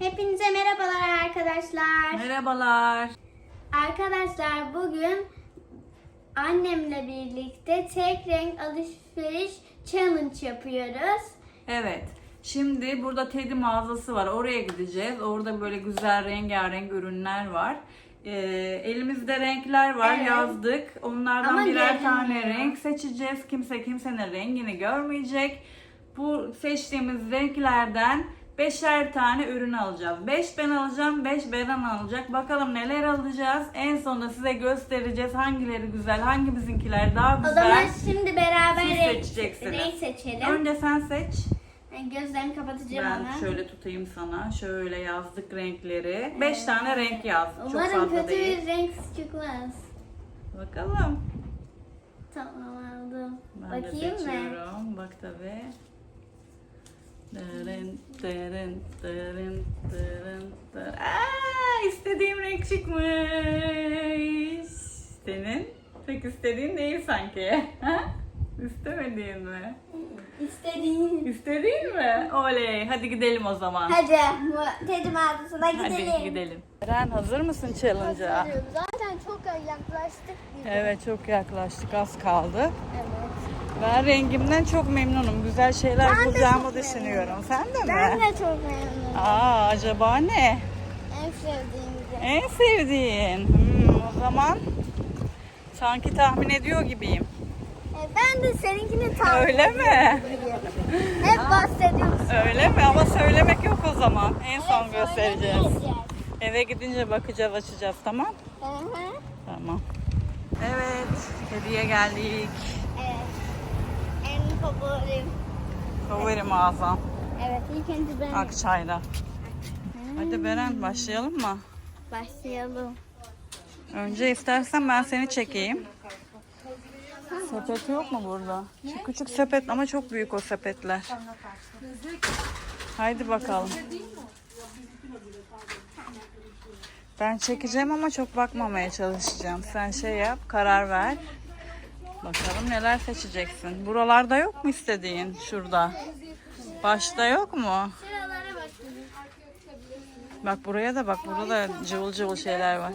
Hepinize merhabalar arkadaşlar. Merhabalar. Arkadaşlar bugün annemle birlikte tek renk alışveriş challenge yapıyoruz. Evet. Şimdi burada Teddy mağazası var. Oraya gideceğiz. Orada böyle güzel rengarenk ürünler var. Ee, elimizde renkler var. Evet. Yazdık. Onlardan Ama birer tane görünmüyor. renk seçeceğiz. Kimse kimsenin rengini görmeyecek. Bu seçtiğimiz renklerden beşer tane ürün alacağız. 5 ben alacağım, 5 Beren alacak. Bakalım neler alacağız. En sonunda size göstereceğiz hangileri güzel, hangimizinkiler daha O güzel. zaman şimdi beraber Siz renk, seçeceksiniz. renk seçelim. Önce sen seç. Ben gözlerimi kapatacağım Ben ona. şöyle tutayım sana. Şöyle yazdık renkleri. 5 tane renk yazdık. Çok Umarım fazla kötü değil. bir renk çıkmaz. Bakalım. Tamam aldım. Ben de Bakayım mı? seçiyorum. Bak tabi. Dırın dırın dırın dırın dırın. Aa, istediğim renk çıkmış. Senin pek istediğin değil sanki. Ha? İstemediğin mi? İstediğin. İstediğin mi? Oley. Hadi gidelim o zaman. Hadi Teddy mağazasına gidelim. Hadi gidelim. Eren hazır mısın challenge'a? Zaten çok yaklaştık biz. Evet çok yaklaştık az kaldı. Evet. Ben rengimden çok memnunum. Güzel şeyler Ben bulacağımı düşünüyorum. Sen de mi? Ben de çok memnunum. Aa acaba ne? En sevdiğim. En sevdiğin. Hmm, o zaman sanki tahmin ediyor gibiyim. E, ben de seninkini tahmin Öyle mi? Hep bahsediyorsun. Öyle mi? Ama söylemek yok o zaman. En son Evet, göstereceğiz. Eve gidince bakacağız, açacağız tamam? Hı hı. Tamam. Evet, hediye geldik. Favorim. Favori mağazam. Evet ilk önce ben Akçay'da. Hadi Beren başlayalım mı? başlayalım. Önce istersen ben seni çekeyim. Sepet yok mu burada? Şu küçük sepet ama çok büyük o sepetler. Haydi bakalım. Ben çekeceğim ama çok bakmamaya çalışacağım. Sen şey yap, karar ver. Bakalım neler seçeceksin. Buralarda yok mu istediğin? Şurada. Başta yok mu? Bak buraya da bak. Burada da cıvıl cıvıl şeyler var.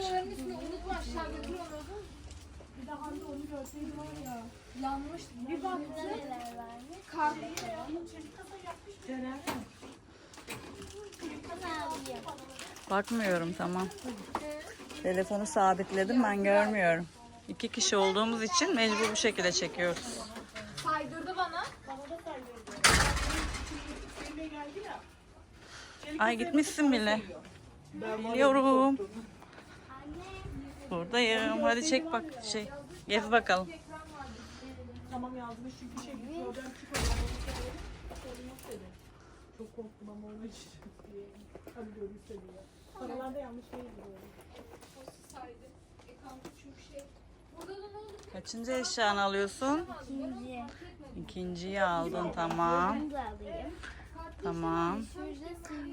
Bir baktım. Bakmıyorum tamam. Telefonu sabitledim ben görmüyorum. İki kişi olduğumuz için mecbur bu şekilde çekiyoruz. Saydırdı bana. Ay gitmişsin bile. Biliyorum. Buradayım. Hadi çek bak şey. Gez bakalım. Tamam yazmış çünkü şey problem çıkıyor. Çok korktum ama onun için. Görmüş seviyor. Paralarda yanlış değil Kaçıncı eşyanı alıyorsun? İkinci. İkinciyi aldın tamam. Bunu da alayım. Tamam.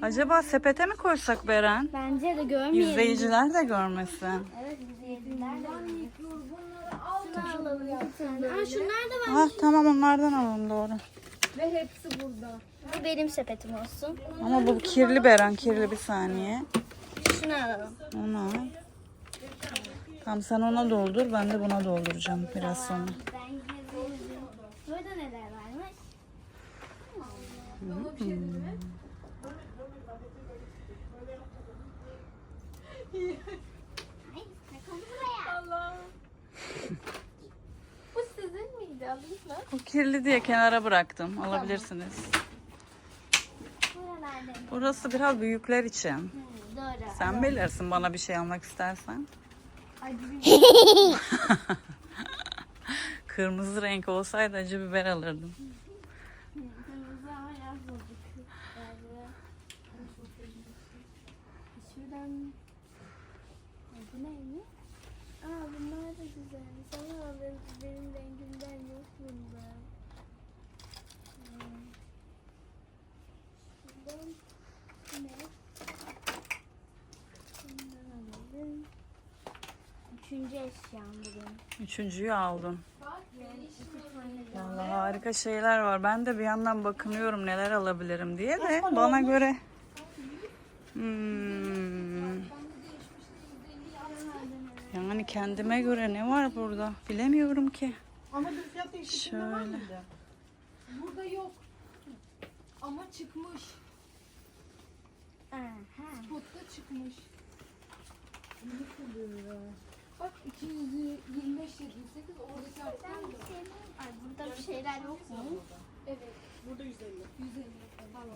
Acaba sepete mi koysak Beren? Bence de görmeyelim. İzleyiciler de görmesin. Evet izleyiciler de. Alalım. Aa, şunlar da var. Ha tamam onlardan alalım doğru. Ve hepsi burada. Bu benim sepetim olsun. Ama bu kirli Beren kirli bir saniye. Şunu alalım. Onu al. Tamam sen ona doldur ben de buna dolduracağım biraz sonra. Burada neler varmış? Ay, takıldı buraya. Bu sizin miydi? Alayım mı? Bu kirli diye kenara bıraktım. Alabilirsiniz. Buralarda. Burası biraz büyükler için. Doğru. Sen bilirsin bana bir şey almak istersen. Kırmızı renk olsaydı acı biber alırdım. Neymiş? Aa bunlar da güzelmiş ama benim, benim rengimden yok bunda. Hmm. Şuradan bu ne? Bundan alalım. Üçüncü eşyam bu benim. Üçüncüyü aldın. Vallahi harika şeyler var. Ben de bir yandan bakınıyorum neler alabilirim diye de bana göre Hmm. Yani kendime göre ne var burada? Bilemiyorum ki. Ama bir fiyat var Şöyle. mıydı? Burada yok. Ama çıkmış. Aha. Spotta çıkmış. Bak 225 78 oradaki bir şey Ay burada bir şeyler yok mu? Evet. Burada 150. 150 falan.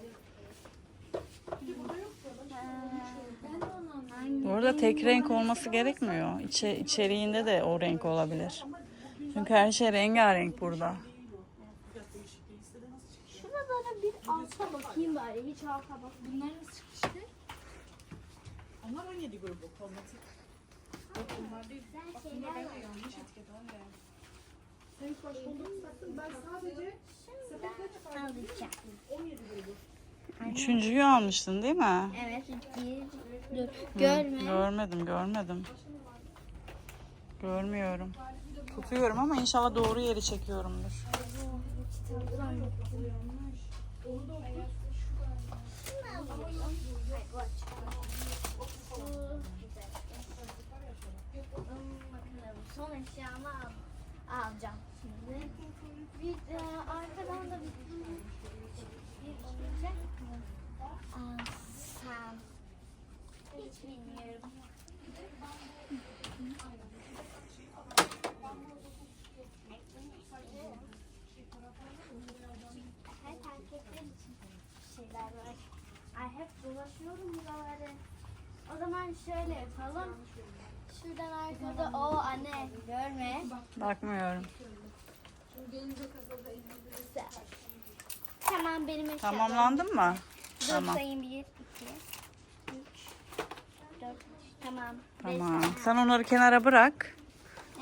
Ben de onu anladım. Hangi? Bu arada tek renk olması gerekmiyor. İçe, içeriğinde de o renk olabilir. Çünkü her şey rengarenk burada. Şuralara bir alta bakayım bari. Hiç alta bak. Bunlar nasıl çıkmıştı? Onlar 17 grubu kolmatik. Değil. Bak bunlar bence var. yanlış etiket anne. Sen hiç başvurdun mu sattın? Ben sadece sepet kaç fark Alacağım. 17 grubu. Üçüncüyü almıştın değil mi? Evet. Bir. Dur. Görme. Görmedim, görmedim. Görmüyorum. Tutuyorum ama inşallah doğru yeri çekiyorumdur. Bakalım son eşyamı al, alacağım şimdi. Bir e, arkadan da bir olacak mı? Alsam. Hiç bilmiyorum. Hep erkekler için şeyler var. Ay hep dolaşıyorum buraları. O zaman şöyle yapalım. Şuradan arkada o anne görme. Bakmıyorum. Gelince kasada 50 Güzel. Tamam benim eşyalarım. Tamamlandın mı? Dur Tamam. sayayım bir, iki, üç, dört. Tamam. beş Tamam. Sen onları kenara bırak.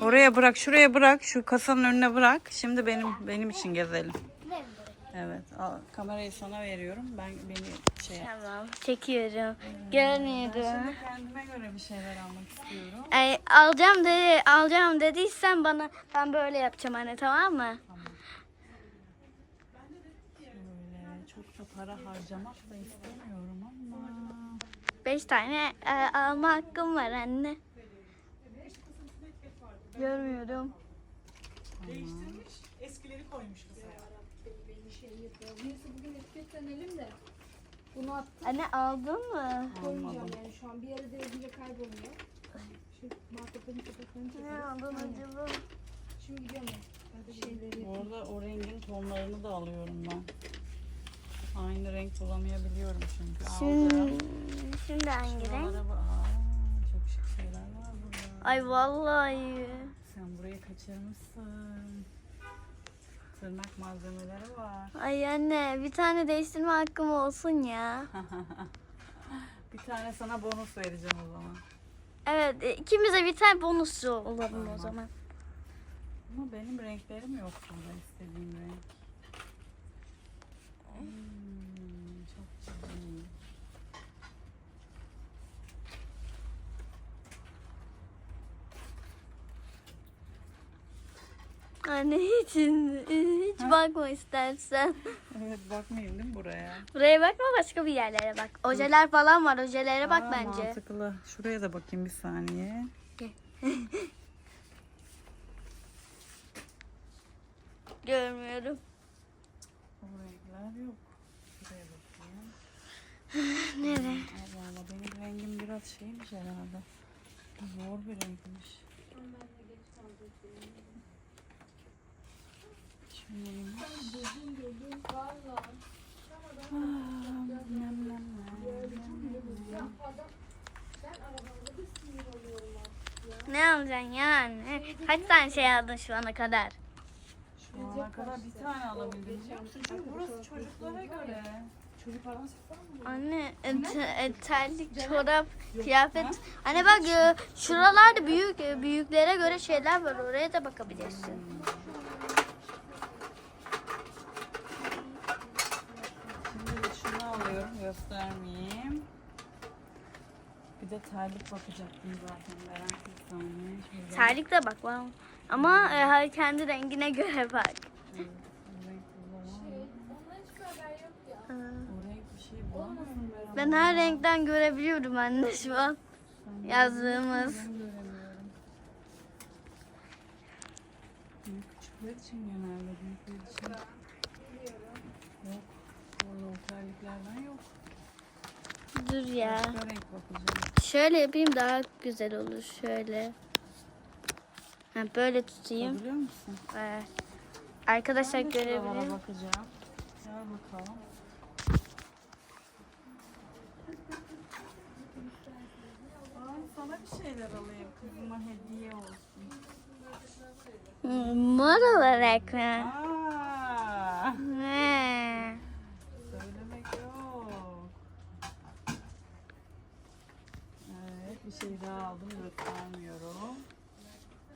Oraya bırak, şuraya bırak, şu kasanın önüne bırak. Şimdi benim benim için gezelim. Evet. Al, kamerayı sana veriyorum. Ben beni şey yap. Tamam. Çekiyorum. Ben Görmüyorum. şimdi kendime göre bir şeyler almak istiyorum. Ay, alacağım dedi, alacağım dediysen bana ben böyle yapacağım anne tamam mı? Böyle çok da para harcamak da istemiyorum ama. Beş tane e, alma hakkım var anne. Görmüyorum. Değiştirmiş, eskileri koymuş etiketlenelim de. Bunu attım. Anne aldın mı? Koymayacağım Almadım. yani şu an. Bir yere değince kayboluyor. Şu marketlerin sepetlerini Ne aldın acaba? Şimdi gidiyorum ben. Şeyleri Bu arada o rengin tonlarını da alıyorum ben. Aynı renk bulamayabiliyorum çünkü. Şimdi, Aldım. şimdi hangi renk? Şuralara bak. Aa, çok şık şeyler var burada. Ay vallahi. Sen burayı kaçırmışsın. Tırnak malzemeleri var. Ay anne bir tane değiştirme hakkım olsun ya. Bir tane sana bonus vereceğim o zaman. Evet ikimize bir tane bonus olalım o Tamam. zaman. Ama benim renklerim yok burada istediğim renk. Hmm, çok güzel. Anne hiç hiç bakma istersen. Evet bakmayayım değil mi buraya? Buraya bakma başka bir yerlere bak. Ojeler falan var ojelere bak Aa, bence. Mantıklı. Şuraya da bakayım bir saniye. Görmüyorum. O renkler yok. Şuraya bakayım. Nereye? Allah Allah benim rengim biraz şeymiş herhalde. Zor bir renkmiş. Şu neymiş? Valla. Ah, nem. Ne alacaksın yani? Kaç tane şey aldın şu ana kadar? Şu ana kadar bir tane alabildim burası çocuklara göre. Anne e, te- e, terlik, çorap, kıyafet. Anne bak e, şuralarda büyük e, büyüklere göre şeyler var. Oraya da bakabilirsin. Şimdi de şunu alıyorum göstermeyeyim. Bir de terlik bakacaktım zaten saniye. Şöyle. Terlik de bak var. Ama e, her kendi rengine göre bak. Evet, şey Beren Ben her renkten görebiliyorum anne şu an. Yazdığımız. Büyük küçükler için genelde büyükler için. Yok. Orada o terliklerden yok. Dur ya. Başka renk bakacağım. Şöyle yapayım daha güzel olur. Şöyle. Ha, böyle tutayım. Biliyor musun? Evet. Arkadaşlar Ben de şuralara bakacağım. Gel bakalım. Ay sana bir şeyler alayım. Kızıma hediye olsun. Hmm, Mor olarak mı? Aa, He. söylemek yok. Evet bir şey daha aldım göstermiyorum.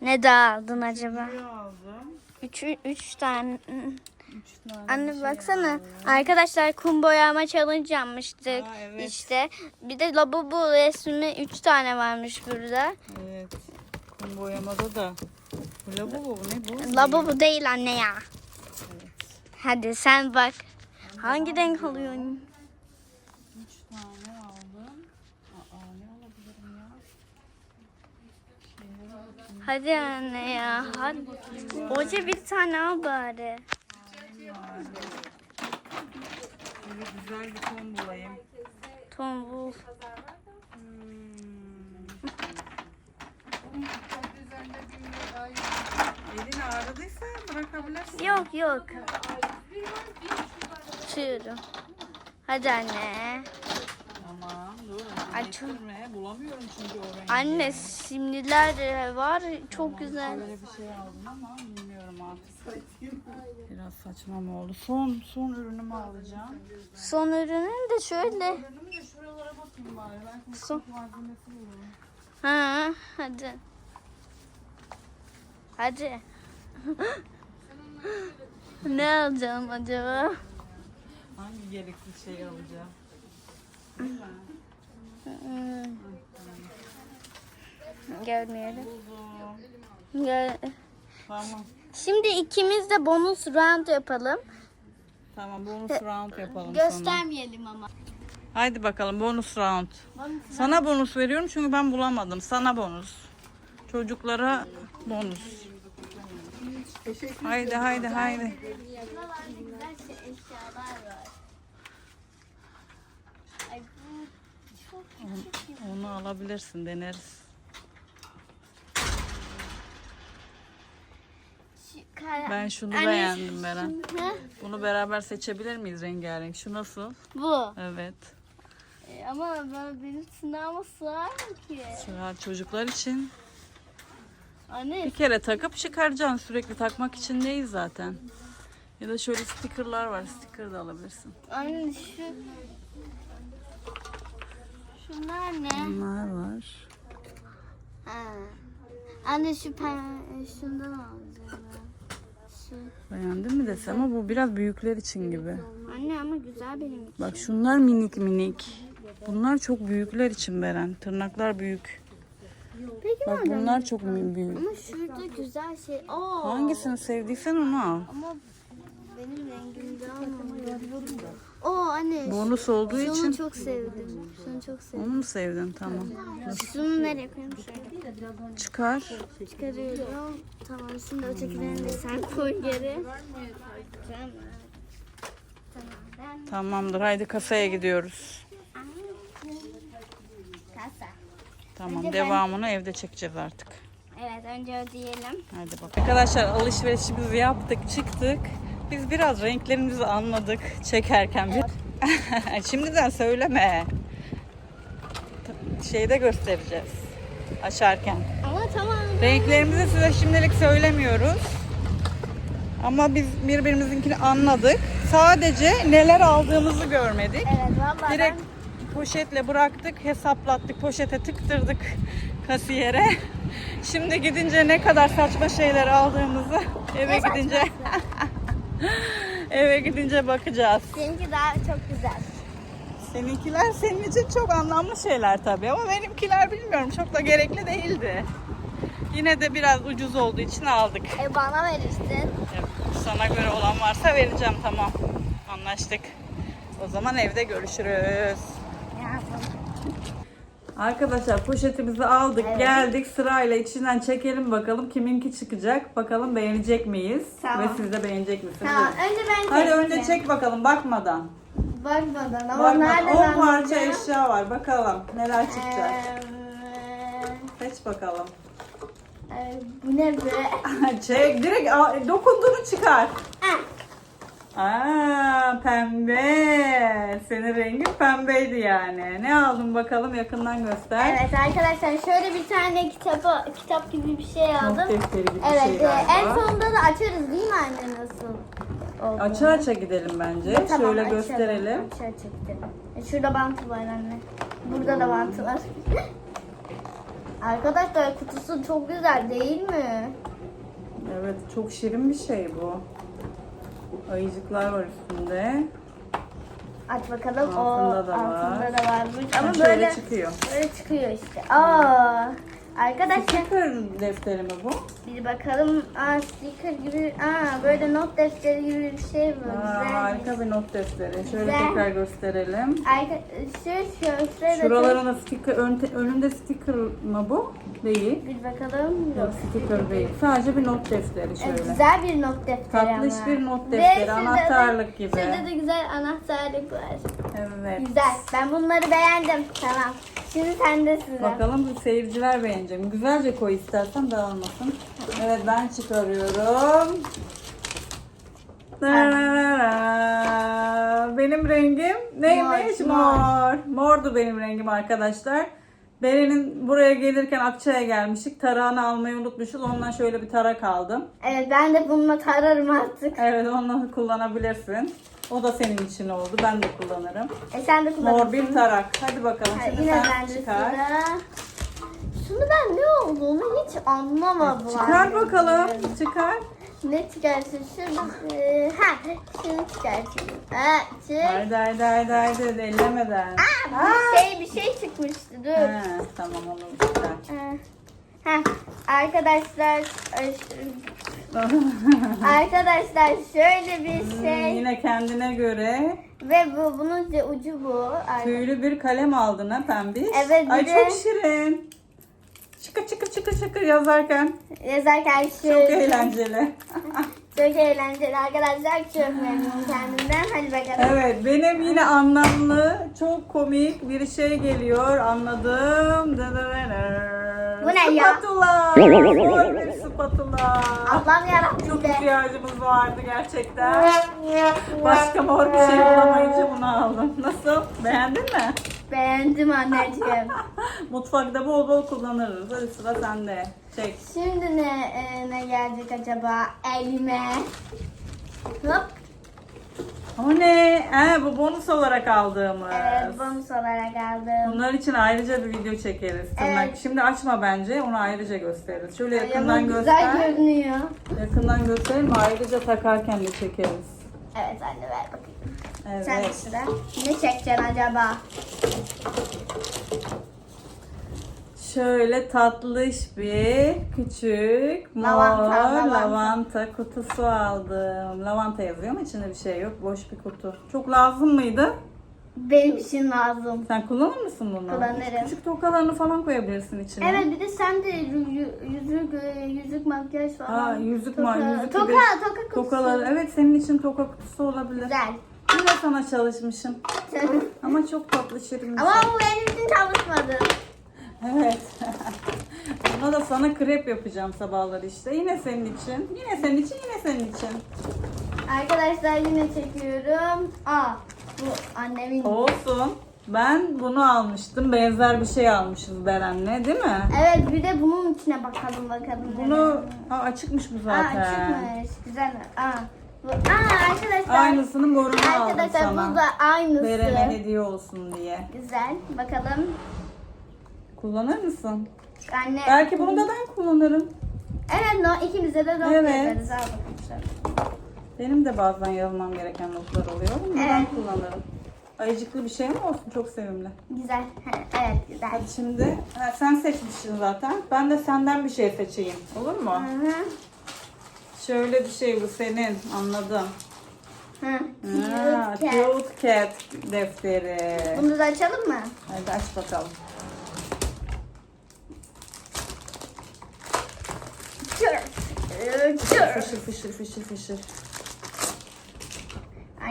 Ne daha aldın acaba? Aldım. Üç, üç tane. Üç tane Anne şey baksana. aldım. Arkadaşlar kum boyama challenge yapmıştık. Aa, evet. İşte. Bir de lavabo resmi üç tane varmış burada. Evet. Kum boyamada da. Bu lavabo bu ne bu? Lavabo değil anne ya. Hadi sen bak. Hangi renk alıyorsun? Üç tane aldım. Aa ne alabilirim ya? Şeylere bakayım. Hadi anne ya. Hadi. Hoca bir tane al bari. Böyle güzel bir ton bulayım. Tombul. Elin ağrıdıysa bırakabilirsin. Yok yok. Tutuyorum. Hadi anne. Tamam dur. Ay, Getirme. Bulamıyorum çünkü o rengi. Anne simliler de var. Çok güzel. Böyle bir şey aldım ama bilmiyorum artık. Biraz saçma mı oldu? Son son ürünümü alacağım. Son ürünün de şöyle. Ürünümü de şuralara bakayım bari. Belki Son. malzemesi bulurum. Ha, hadi. Hadi. ne alacağım acaba? Hangi gereksiz şeyi alacağım? Buldum. Gör- Tamam. Şimdi ikimiz de bonus round yapalım. Tamam bonus round yapalım sonra. Göstermeyelim ama. Haydi bakalım bonus round. Sana bonus veriyorum çünkü ben bulamadım. Sana bonus. Çocuklara bonus. Haydi haydi haydi. Güzel şey, eşyalar var. Ay bu Onu alabilirsin deneriz. Ben şunu Anne, beğendim Beren. Ha? Bunu beraber seçebilir miyiz rengarenk? Şu nasıl? Bu. Evet. E, ama ben, benim sınavıma sığar mı ki? Sıra çocuklar için. Anne Bir kere takıp çıkaracaksın. Sürekli takmak için değil zaten. Ya da şöyle stickerlar var. Sticker da alabilirsin. Anne şu Şunlar ne? Bunlar var. Ha. Anne şu pen şundan alacağım. Şu. Beğendin mi desem ama bu biraz büyükler için gibi. Anne ama güzel benim için. Bak şunlar minik minik. Bunlar çok büyükler için Beren. Tırnaklar büyük. Peki Bak madem. bunlar çok büyük. Ama şurada güzel şey. Oo. Hangisini sevdiysen onu al. Ama benim rengimde ama. Oo anne. Bonus olduğu Şunu için çok sevdim. Şunu çok sevdim. onu mu sevdin? Tamam. Şunu nereye koyayım şöyle. Çıkar. Çıkarıyorum. Tamam şimdi ötekilerini de sen koy geri. Tamam. Ben Tamamdır. Haydi kasaya gidiyoruz. kasa. Tamam. Önce ben- Devamını evde çekeceğiz artık. Evet önce ödeyelim. Hadi bak. Arkadaşlar alışverişimizi yaptık, çıktık. Biz biraz renklerimizi anladık çekerken. Bir... Şimdiden söyleme. Şeyde göstereceğiz. Açarken. Ama tamam. Renklerimizi size şimdilik söylemiyoruz. Ama biz birbirimizinkini anladık. Sadece neler aldığımızı görmedik. Evet valla Direkt poşetle bıraktık, hesaplattık, poşete tıktırdık kasiyere. Şimdi gidince ne kadar saçma şeyler aldığımızı eve gidince eve gidince bakacağız. seninki daha çok güzel. Seninkiler senin için çok anlamlı şeyler tabii ama benimkiler bilmiyorum çok da gerekli değildi. Yine de biraz ucuz olduğu için aldık. E bana verirsin. Sana göre olan varsa vereceğim tamam. Anlaştık. O zaman evde görüşürüz. Arkadaşlar poşetimizi aldık Evet. geldik sırayla içinden çekelim bakalım kiminki çıkacak. Bakalım beğenecek miyiz? Tamam. Ve siz de beğenecek misiniz? Tamam önce ben Hadi önce çek bakalım bakmadan. Bakmadan ama nereden 10 parça anlayacağım? eşya var. Bakalım neler çıkacak. Eee, Seç bakalım. eee, bu ne be? çek direkt dokunduğunu çıkar. Aa pembe. Senin rengin pembeydi yani. Ne aldın bakalım yakından göster. Evet arkadaşlar şöyle bir tane kitabı, kitap gibi bir şey Not aldım. defteri gibi bir Evet şey e, en sonunda da açarız değil mi anne nasıl? olduğunu? Aça aça gidelim bence. Tamam, Şöyle açalım. gösterelim. Aça aça gidelim. E, şurada bantı var anne. Burada da bantı var. Arkadaşlar kutusu çok güzel değil mi? Evet çok şirin bir şey bu. Ayıcıklar var üstünde. Aç bakalım. o Altında da var. altında da varmış. Ama şöyle böyle çıkıyor. böyle çıkıyor işte. Aa, arkadaşlar Sticker defteri mi bu? Bir bakalım. Aa sticker gibi. Aa böyle not defteri gibi bir şey bu. Aa, Güzel. harika bir not defteri. Şöyle Güzel. tekrar gösterelim. Arka, şu şu şurada Şuralarında sticker, ön, önünde sticker mı bu? Değil. bir bakalım. Yok sticker değil. Sadece bir not defteri şöyle. güzel bir not defteri Tatlış ama. bir not Ve defteri, şurada anahtarlık gibi. Şurada da güzel anahtarlık var. Evet. Güzel. Ben bunları beğendim. Tamam. Şimdi sende sıra. Bakalım bu seyirciler beğenecek mi? Güzelce koy istersen dağılmasın. Evet ben çıkarıyorum. Benim rengim neymiş? Mor, Mor. Mordu benim rengim arkadaşlar. Beren'in buraya gelirken Akçay'a gelmiştik. Tarağını almayı unutmuşuz. Ondan şöyle bir tarak aldım. Evet ben de bununla tararım artık. Evet onu kullanabilirsin. O da senin için oldu. Ben de kullanırım. E sen de kullanırsın. Mor bir tarak. Hadi bakalım. Ha, Şimdi yine sen çıkar. sıra. Şunu ben ne olduğunu hiç anlamadım. Çıkar bakalım. Çıkar. Ne çıkarsın? E, ha, şunu çıkarsın. Ha, çık. Haydi haydi haydi haydi ellemeden. Aa, bir şey bir şey çıkmıştı. Dur. Ha, tamam onu çıkar. Ha. Ha, arkadaşlar şu- arkadaşlar şöyle bir şey Yine kendine göre ve bu bunun ucu- bu. Tüylü bir kalem aldın ha pembiş. Evet, bir Ay de- çok şirin. Çıkır çıkır çıkır çıkır yazarken Yazarken çok şöyle eğlenceli. çok eğlenceli arkadaşlar çok memnunum kendimden. Hadi bakalım. Evet benim yine anlamlı çok komik bir şey geliyor anladım. Bu ne ya? Spatula. Bir spatula. Allah'ım yarabbim Çok ihtiyacımız vardı gerçekten. Başka mor bir şey bulamayınca bunu aldım. Nasıl? Beğendin mi? Beğendim anneciğim. Mutfakta bol bol kullanırız. Hadi sıra sende. Çek. Şimdi ne e, ne gelecek acaba elime? Hop. O ne? Ee, bu bonus olarak aldığımız. Evet bonus olarak aldım. Bunlar için ayrıca bir video çekeriz. Tırnak. Evet. Şimdi açma bence. Onu ayrıca gösteririz. Şöyle Ay, yakından güzel göster. görünüyor. Yakından gösterelim. Ayrıca takarken de çekeriz. Evet anne ver bakayım. Sen Evet. sıra. Ne çekeceksin acaba? Şöyle tatlış bir küçük mor Lavanta, lavanta, lavanta. kutusu aldım. Lavanta yazıyor ama içinde bir şey yok. Boş bir kutu. Çok lazım mıydı? Benim için lazım. Sen kullanır mısın bunu? Kullanırım. Küçük tokalarını falan koyabilirsin içine. Evet bir de sen de yü- yü- yüzük e, yüzük makyaj falan. Aa, yüzük toka, ma- yüzük toka, toka kutusu. Tokalar. Evet senin için toka kutusu olabilir. Güzel. Yine sana çalışmışım. Ama çok tatlı şirin Ama şey. bu benim için çalışmadı. Evet. Buna da sana krep yapacağım sabahları işte. Yine senin için. Yine senin için, yine senin için. Arkadaşlar yine çekiyorum. Aa bu annemin. Olsun. Ben bunu almıştım. Benzer bir şey almışız Beren'le değil mi? Evet bir de bunun içine bakalım bakalım. Bunu Aa, açıkmış bu Aa zaten. açıkmış. Güzel. Aa. Aa arkadaşlar. Aynısının morunu aldım Arkadaşlar sana. bu da aynısı. Beren'e hediye olsun diye. Güzel. Bakalım. Kullanır mısın? Anne. Belki bunu da ben kullanırım. Evet no ikimize de not Evet. yazarız. Al bakalım. Benim de bazen yazmam gereken notlar oluyor ben Evet. kullanırım. Ayıcıklı bir şey ama olsun çok sevimli. Güzel. Evet güzel. Hadi şimdi ha, sen seçmişsin zaten. Ben de senden bir şey seçeyim. Olur mu? Hı hı. Şöyle bir şey bu senin. Anladım. Hı. Ha, cute cat defteri. Bunu da açalım mı? Hadi aç bakalım. Fışır fışır fışır fışır.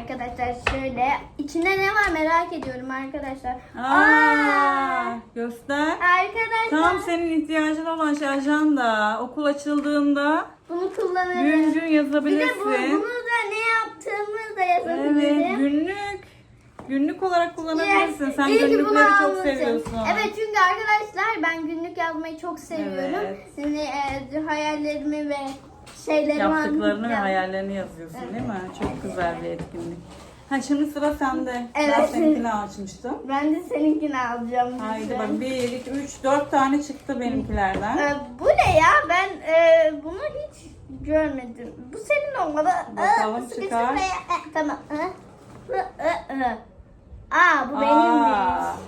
Arkadaşlar şöyle içinde ne var merak ediyorum arkadaşlar. Aa, göster. Arkadaşlar Tam senin ihtiyacın olan şey ajanda. Okul açıldığında bunu kullanırım. gün gün Bir de bu, yazabilirsin. bunu da ne yaptığımı da Evet, yazabilirim. günlük. Günlük olarak kullanabilirsin. Sen İyi ki bunu günlükleri çok almışım. seviyorsun. Evet çünkü arkadaşlar ben günlük yazmayı çok seviyorum. Evet. Şimdi e, hayallerimi ve şeylerimi Yaptıklarını ve hayallerini yazıyorsun değil mi? Çok güzel bir etkinlik. Ha şimdi sıra sende. Ben Evet. seninkini açmıştım. Ben de seninkini alacağım. Haydi lütfen. bak 1, 2, 3, 4 tane çıktı benimkilerden. Ee, bu ne ya? Ben e, bunu hiç görmedim. Bu senin olmalı. Bakalım, Ee, sıkı çıkar. sıkı. Ee, tamam. Ee, ee, ee. Aa bu Aa, benimmiş.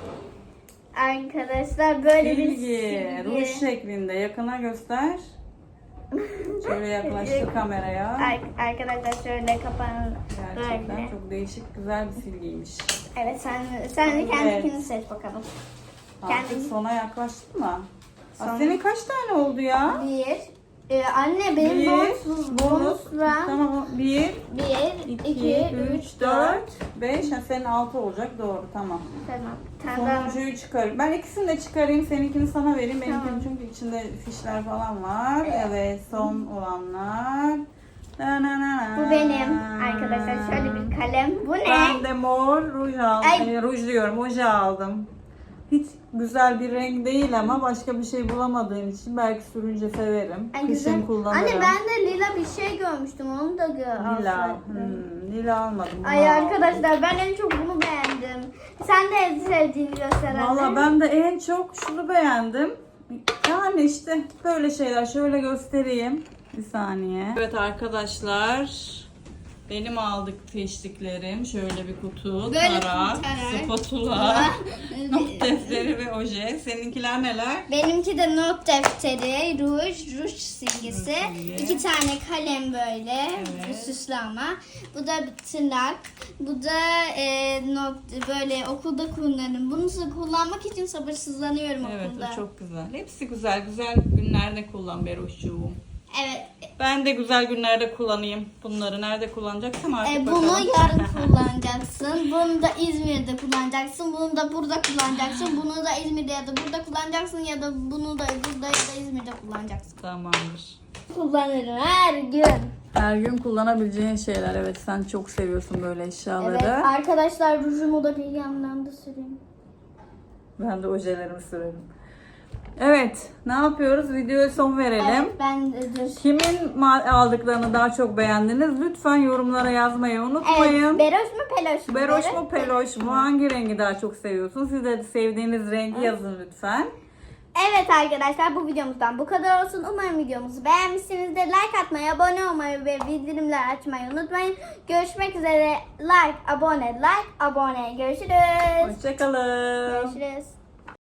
Arkadaşlar böyle bir Silgi, ruj şeklinde. Yakına göster. Şöyle yaklaştır kameraya. Ar- arkadaşlar şöyle kapağını Gerçekten böyle. çok değişik, güzel bir silgiymiş. Evet sen sen de kendini Evet. seç bakalım. Artık Kendi- sona yaklaştın mı? Aa, Son- Senin kaç tane oldu ya? Bir. Ee, anne benim Bir, bonus bonus. bonusla Tamam, bir, bir, iki, iki, üç, üç, dört. dört, beş. Ha, senin altı olacak, doğru, tamam. Tamam. Sonuncuyu çıkarayım. Ben ikisini de çıkarayım, seninkini sana vereyim. Benimkinin Tamam. çünkü içinde fişler falan var. Evet. Evet, son olanlar. Na, na, na, na. Bu benim arkadaşlar. Şöyle bir kalem. Bu ne? Ben de mor ruj aldım. Ay. Ee, ruj diyorum, oje aldım. Hiç güzel bir renk değil ama başka bir şey bulamadığım için belki sürünce severim. Ay, Kışın güzel. kullanırım. Anne ben de lila bir şey görmüştüm. Onu da gör. Lila. Hmm, lila almadım. bunu Ay aldım. arkadaşlar ben en çok bunu beğendim. Sen de en sevdiğini göster anne. Valla ben de en çok şunu beğendim. Yani işte böyle şeyler şöyle göstereyim. Bir saniye. Evet arkadaşlar. Benim aldık seçtiklerim. Şöyle bir kutu, Böyle tarak, tarak. spatula, not defteri ve oje. Seninkiler neler? Benimki de not defteri, ruj, ruj silgi. iki tane kalem böyle, Evet. süslü ama. Bu da tırnak, bu da e, not böyle okulda kullanırım. Bunu kullanmak için sabırsızlanıyorum Evet okulda. o çok güzel. Hepsi güzel. Güzel günlerde kullan Beroş'cuğum. Evet, Ben de güzel günlerde kullanayım. Bunları nerede kullanacaksam artık e, bunu bakalım. yarın kullanacaksın. Bunu da İzmir'de kullanacaksın. Bunu da burada kullanacaksın. Bunu da İzmir'de ya da burada kullanacaksın ya da bunu da burada ya da İzmir'de kullanacaksın. Tamamdır. Kullanırım her gün. Her gün kullanabileceğin şeyler. Evet sen çok seviyorsun böyle eşyaları. Evet arkadaşlar rujumu da bir yandan da süreyim. Ben de ojelerimi sürerim. Evet ne yapıyoruz? Videoya son verelim. Evet ben. Kimin aldıklarını daha çok beğendiniz? Lütfen yorumlara yazmayı Evet, unutmayın. Beroş mu Peloş mu? Beroş mu peloş mu? Hangi rengi daha çok seviyorsunuz? Siz de sevdiğiniz rengi yazın lütfen. Evet arkadaşlar bu videomuzdan bu kadar olsun. Umarım videomuzu beğenmişsinizdir. Like atmayı, abone olmayı ve bildirimleri açmayı unutmayın. Görüşmek üzere. Like, abone, like, abone. Görüşürüz. Hoşçakalın. Görüşürüz.